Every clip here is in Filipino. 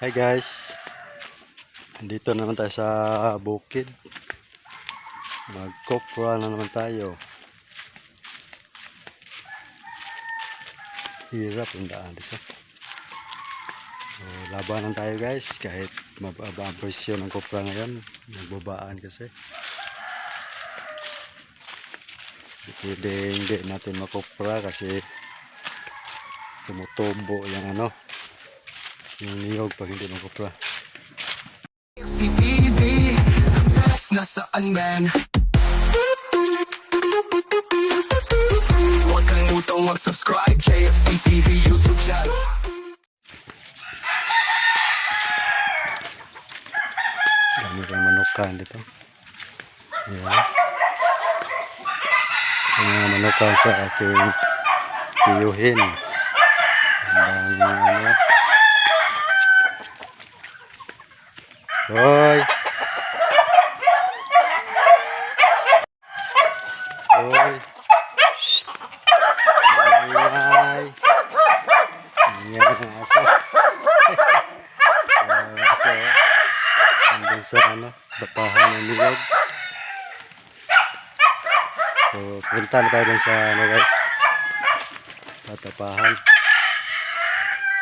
Hi guys. Dito naman tayo sa bukid. Mag-copra na naman tayo. Hirap ang daan dito. So, labanan tayo guys kahit mababa ang presyo ng copra ngayon. Nagbabaan kasi. Pwede hindi natin makopra kasi tumutubo yung ano niyog pag hindi makopra. Si TV, the best nasaan man Huwag kang mutong mag-subscribe JFC TV YouTube channel Dami kang manukan dito. Ayan. Yung mga manukan sa aking tiyuhin. Ang dami ano. Hoy! Hoy! Ay! Ingay ng aso. Ang aso. Hanggang sa ng niyog. So, punta na tayo dun sa ano guys. Tatapahan.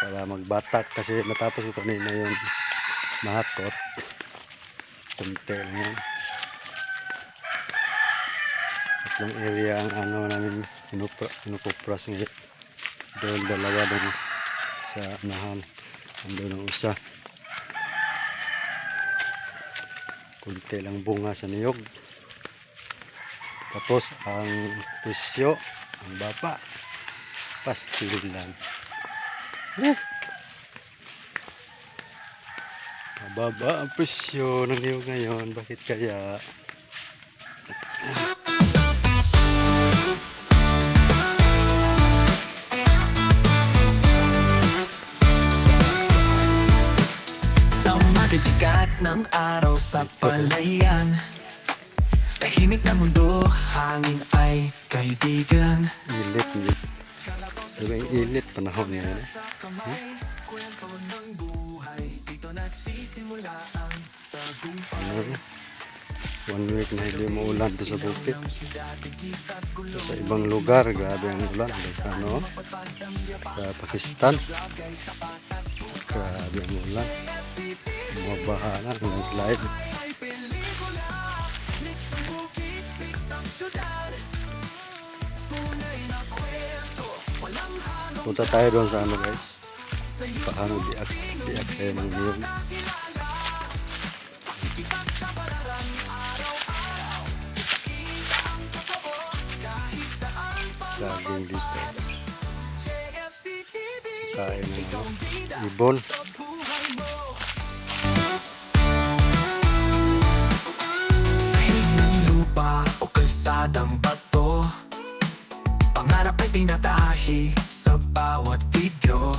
Para magbatak kasi natapos ko kanina yung mahakot. Lang yan. Tatlong area ang ano namin inupra, inupupras ngayon. Doon dalawa doon sa anahan. Andun ang isa. kunti lang bunga sa niyog tapos ang presyo ang baba pastil lang eh. Mababa ang presyo ng niyog ngayon. Bakit kaya? Sa sikat ng araw sa palayan. Tahimik na mundo, hangin ay kaibigan. Ilit ilit. Diba yung ilit panahon ngayon. Eh? Sa ano, one week na hindi maulan to sa bukit. Sa ibang lugar grabe ang ulan. Sa ano sa Pakistan grabe ang ulan. Mabaha na ng slide. Punta tayo doon sa ano guys? Paano diak diak tayo ng niyog saging dito. Kain ano ibon. Lupa o kalsadang bato Pangarap ay tinatahi sa bawat video.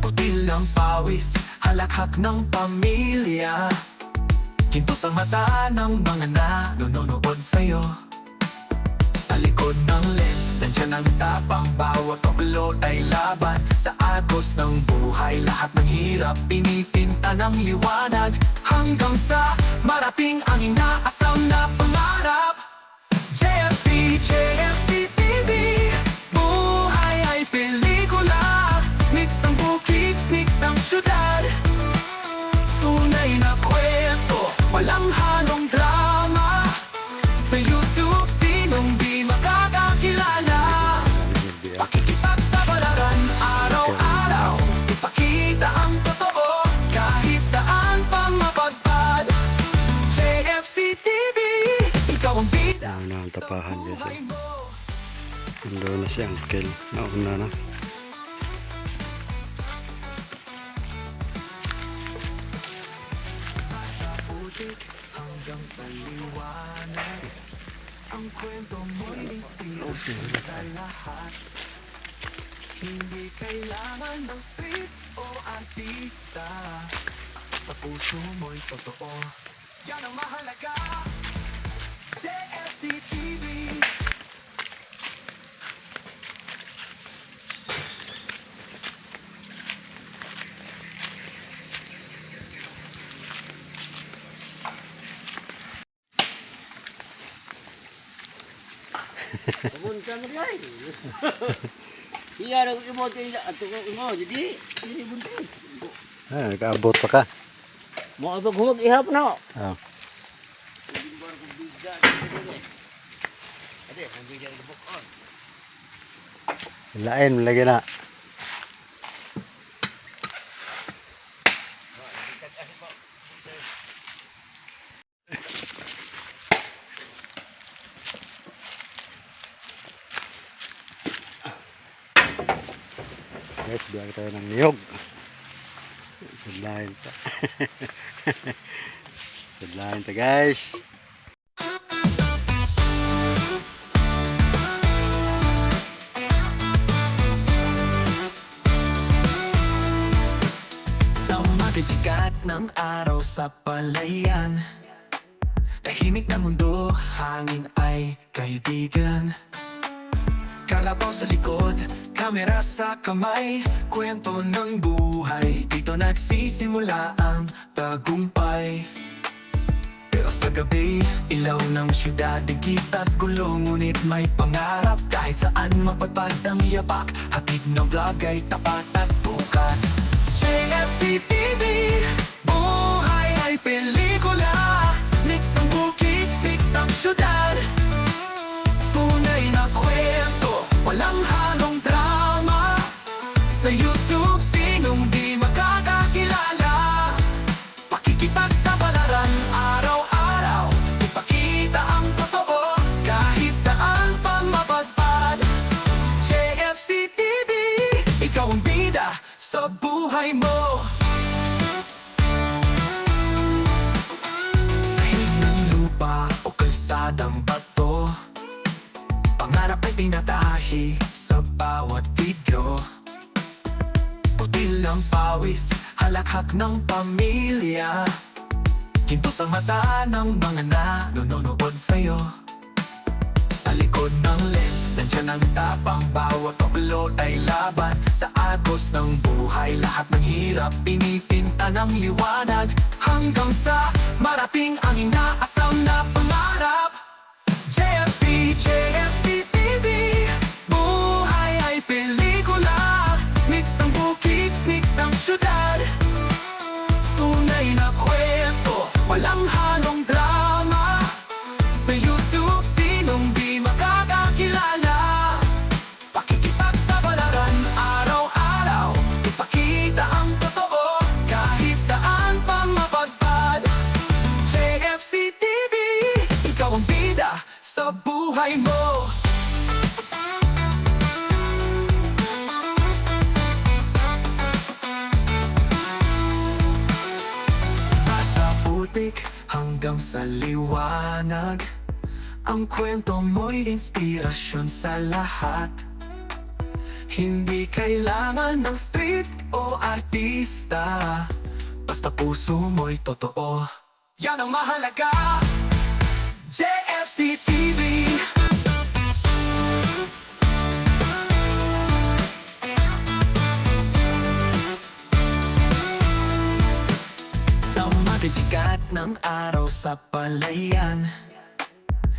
Putil ng pawis, halakhak ng pamilya. Kintos ang mata ng mga nanonood sa'yo. Sa likod ng lens, nandyan ang tapang Bawat upload ay laban. Sa agos ng buhay, lahat ng hirap Pinitinta ng liwanag. Hanggang sa marating ang inaasam na pangarap. JFC, JFC TV Buhay ay pelikula. Mix ng bukid, mix ng syudad. Tunay na kwento, walang halong Nandun na si Uncle nauna na. Ang kwento mo'y inspirasyon sa lahat Hindi kailangan ng street o artista. Basta puso mo'y totoo. Yan ang mahalaga. JFC TV Guys. Iya nang imote niya ato ko mo jadi ini buntis. Ah, nakaabot pa ka. Mo abag humag ihap na. Bukon. Lain lagi na. Guys, biyak tayo ng niyog. Pa. Sadlain ta guys. Sa umaga sikat ng araw sa palayan Tahimik ng mundo, hangin ay kaibigan Kalabaw sa likod, kamera sa kamay. Kwento ng buhay, dito nagsisimula ang tagumpay. Pero sa gabi, ilaw ng syudad Digit at gulong, ngunit may pangarap Kahit saan mapatpad ang yapak Hatid ng vlog ay tapat at bukas. JFC TV Buhay ay pelikula. Mix ng bukid, mix ng syudad kwento halakhak ng pamilya. Ginto sa mata ng mga nanonood sa'yo. Sa likod ng lens, nandyan ang tapang Bawat upload ay laban. Sa agos ng buhay, lahat ng hirap Pinipinta ng liwanag. Hanggang sa marating ang inaasam na pangarap. JFC, JFC TV Buhay ay pelikula. Mix ng bukid, mix ng syudad kwento Walang sa liwanag. Ang kwento mo'y inspirasyon sa lahat. Hindi kailangan ng street o artista. Basta puso mo'y totoo. Yan ang mahalaga. JFC TV Sa umaga sikat ng araw sa palayan.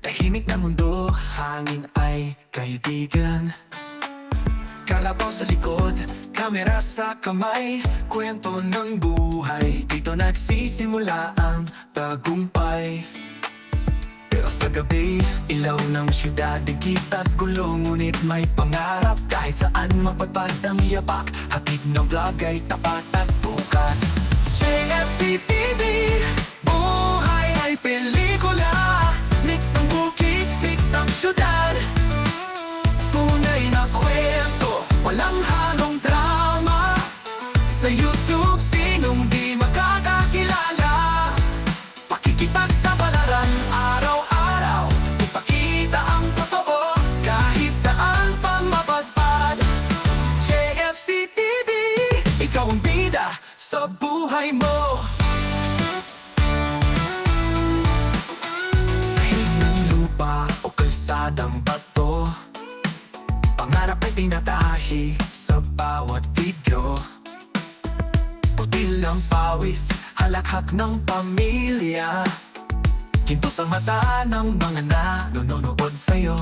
Tahimik ng mundo, hangin ay kaibigan. Kalabaw sa likod, kamera sa kamay. Kwento ng buhay, dito nagsisimula ang tagumpay. Pero sa gabi, ilaw ng syudad Digit at gulong, ngunit may pangarap Kahit saan mapadpad ang yapak. Hatid ng vlog ay tapat at bukas JFC TV Buhay ay pelikula. Mix ng bukid, mix ng syudad. Tunay na kwento Walang halong drama. Sa YouTube, ng pawis, halakhak ng pamilya. Ginto sa mata ng mga nanonood sa'yo.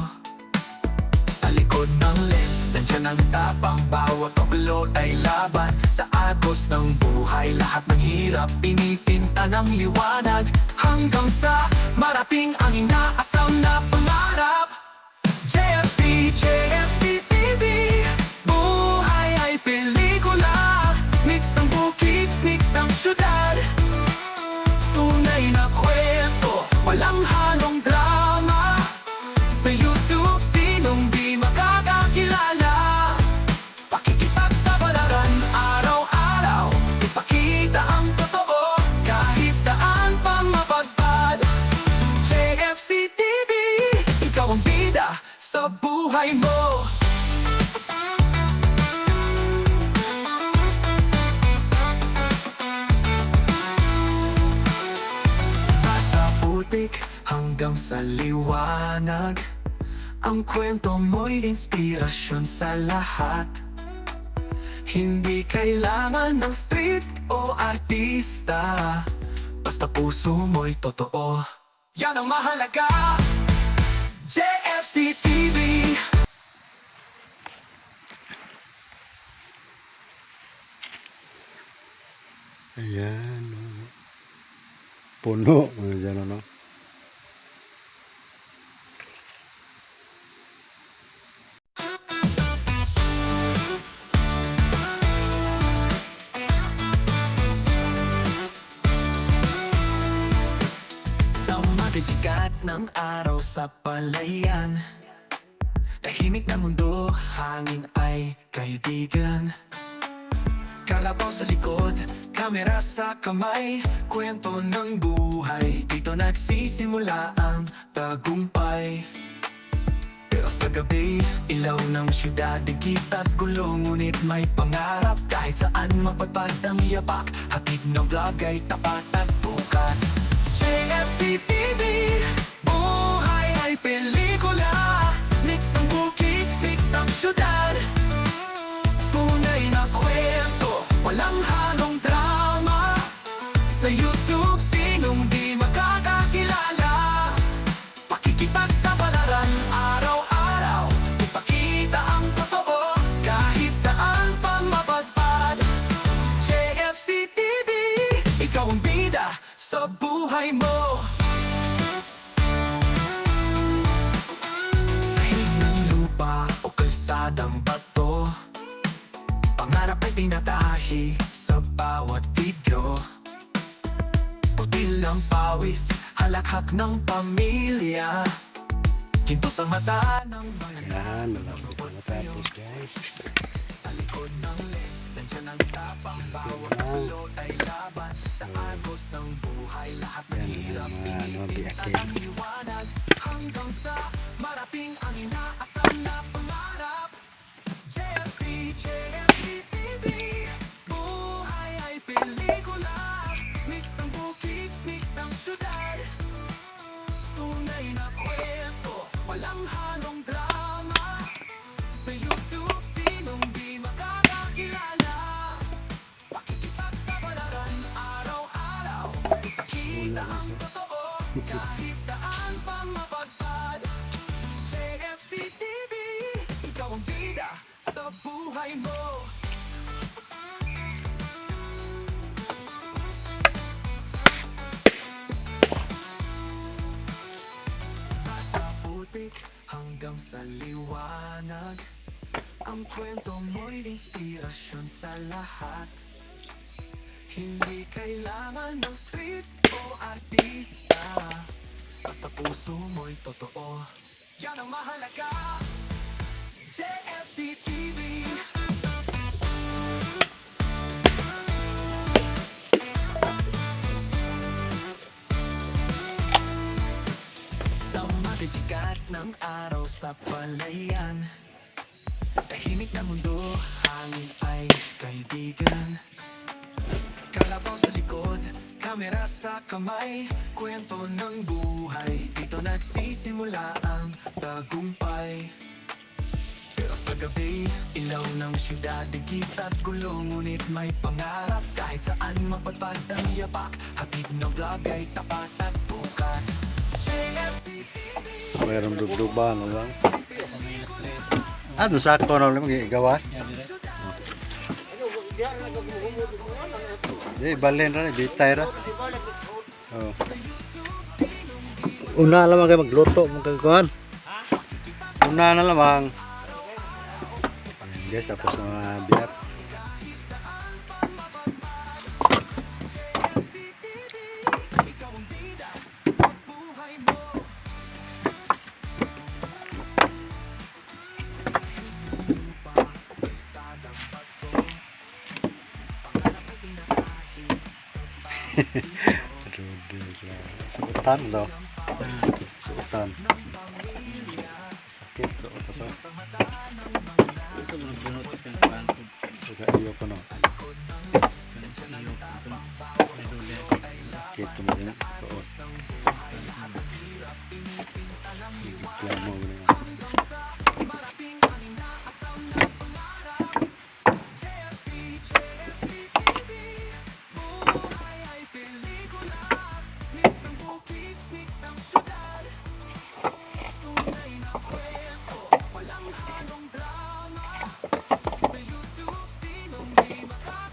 Sa likod ng lens, nandyan ang tapang Bawat upload ay laban. Sa agos ng buhay Lahat ng hirap, pinipinta ng liwanag. Hanggang sa marating ang inaasam na pangarap. JFC, JFC walang halong liwanag Ang kwento mo'y inspirasyon sa lahat Hindi kailangan ng street o artista Basta puso mo'y totoo Yan ang mahalaga JFC TV Ayan. oh. Puno. Dyan, ano? Ng araw sa palayan. Tahimik na mundo, hangin ay kaibigan. Kalabaw sa likod, kamera sa kamay. Kwento ng buhay, dito nagsisimula ang tagumpay. Pero sa gabi, ilaw ng syudad Digit at gulong, ngunit may pangarap Kahit saan mapatpad ang yapak. Hatid ng vlog ay tapat at bukas tinatahi sa bawat video Putil ng pawis, halakhak ng pamilya. Ginto sa mata ng Ayan. bayan Malapit na matapos, guys. Sa likod ng lens, nandyan ang tapang Bawat upload ay laban. Sa agos ng buhay, lahat ng hirap Pinipinta ng liwanag Hanggang sa marating ang inaasam na pangarap. JFC, JFC Sa YouTube, sinong di makakakilala? Pakikipagsabalaran araw-araw. Ipakita ang totoo kahit saan pang mapadpad JFC TV, ikaw ang bida sa buhay mo Ang kwento mo'y inspirasyon sa lahat. Hindi kailangan ng street o artista. Basta puso mo'y totoo. Yan ang mahalaga. JFC TV Sa umaga sikat ng araw sa palayan Tahimik na mundo, hangin ay kaibigan. Kalabaw sa likod, kamera sa kamay. Kwento ng buhay, dito nagsisimula ang tagumpay. Pero sa gabi, ilaw ng syudad Digit at gulong, ngunit may pangarap Kahit saan mapadpad ang yapak. Hatid ng vlog ay tapat at bukas. JFC TV Mayroong dugdug ba? Ano lang? Ah, doon sa ako na lang gawas. Di, balen ra, bitay ra. Oh. Una lang kayo magluto mong kagkuhan. Una na. Ayan guys, tapos na mga biyak. Suotan daw. Suotan. Sakit, suot ito. Ito mo bunot sa kanto. Suga iyo ko no. Sakit mo rin. Suot. Bigyan mo.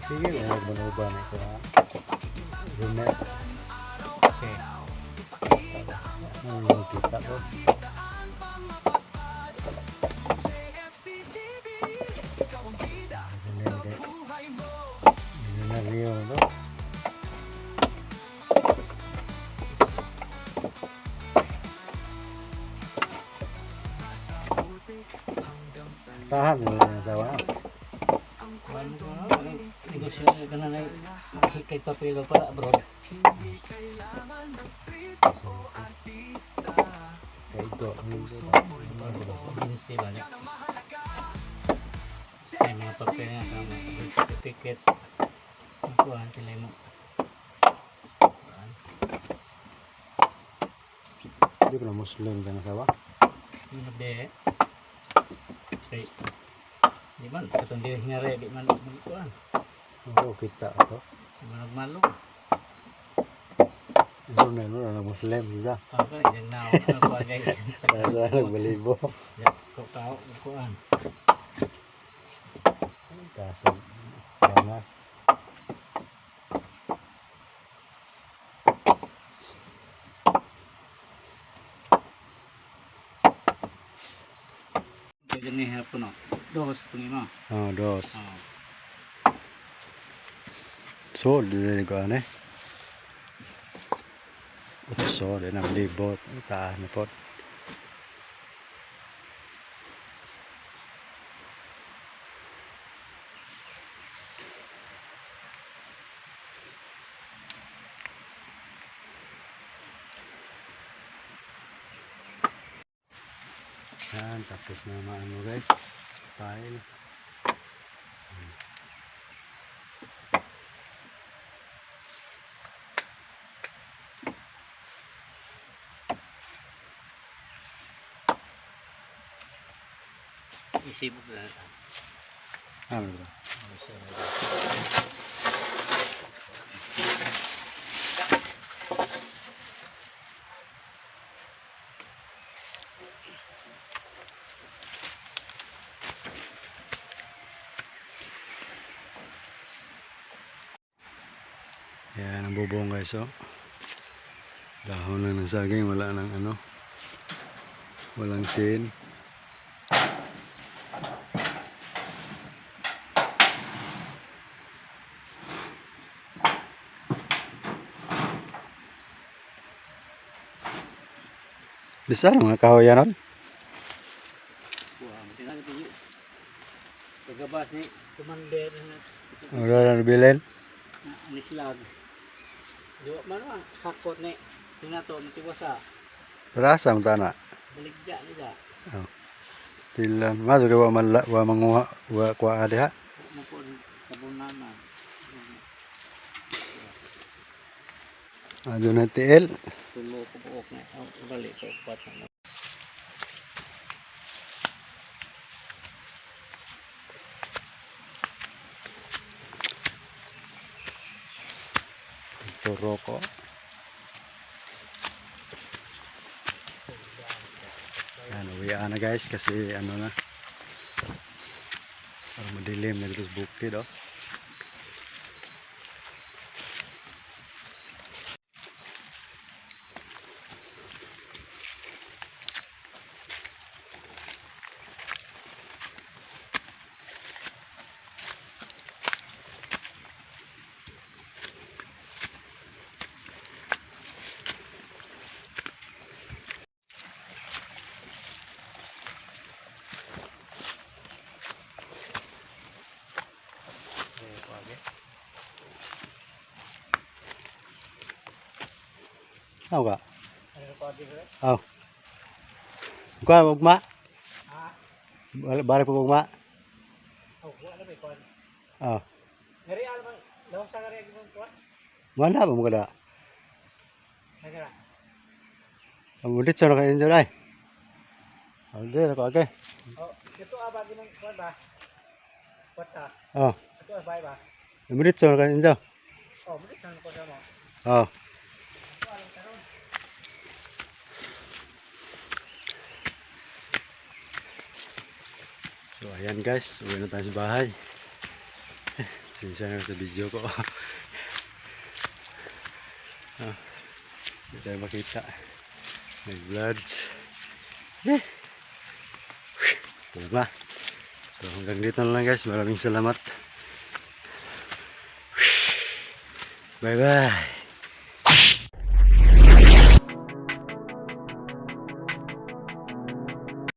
Sige, may magmanuban ito ha. Rumet. Okay. Ano yung kita ko? Kaya ito, Agency ba niya? May mga papel nga sa mga certificate. Nakuhaan sila mo. hindi ko na Muslim ka asawa. Hindi. Straight. Di man, katong di nga re, di man magkuhan. Oo, kita ito. Di man nagmalo. Ito na yun, na Muslim siya. Ako, yung nawa, nakuha niya. Kaya sa nagbalibo. Kau kau, kuhan. Kaso, panas. Jadi ni apa no? Dos pengima. Oh, dos. Oh. So, dili ko ane. Utso, di na libot. Taas na po. Yan, tapos na maano guys. File. Isip na. Ano ba? Yan ang bubong guys oh. Dahon lang ng saging, wala nang ano. Walang sin. Bisa nang kahoyanan? Pagabas ni, Berasa Tilan, masuk ke wa wa. Ado na tiil. Tulo ko buok na. Oh, balik ko pat na. Turo ko. Yan, uwi na guys kasi ano na. Dilim na dito sa bukid oh. Tao ka? Ano pa di ba? Aw. Kuha ugma. Ah, Bari bari po ugma. oh, wala may kon. Ah. Ngari ano bang lawas sa ngari mo kon? Mana ba mo kada? Nagara. Ang mudit sa nakain dyan ay. Alde, ako ake. Oh, ito abagi mong kon ba? Kota. Oh. Ito abay ba? Ang mudit sa nakain dyan. Oh, muli sa ko mo. Oh. So ayan guys, uwi na tayo sa bahay. Sinsya na sa video ko. ah, hindi tayo makita. May vlogs. Eh. Na. So hanggang dito na lang guys. Maraming salamat. Bye bye.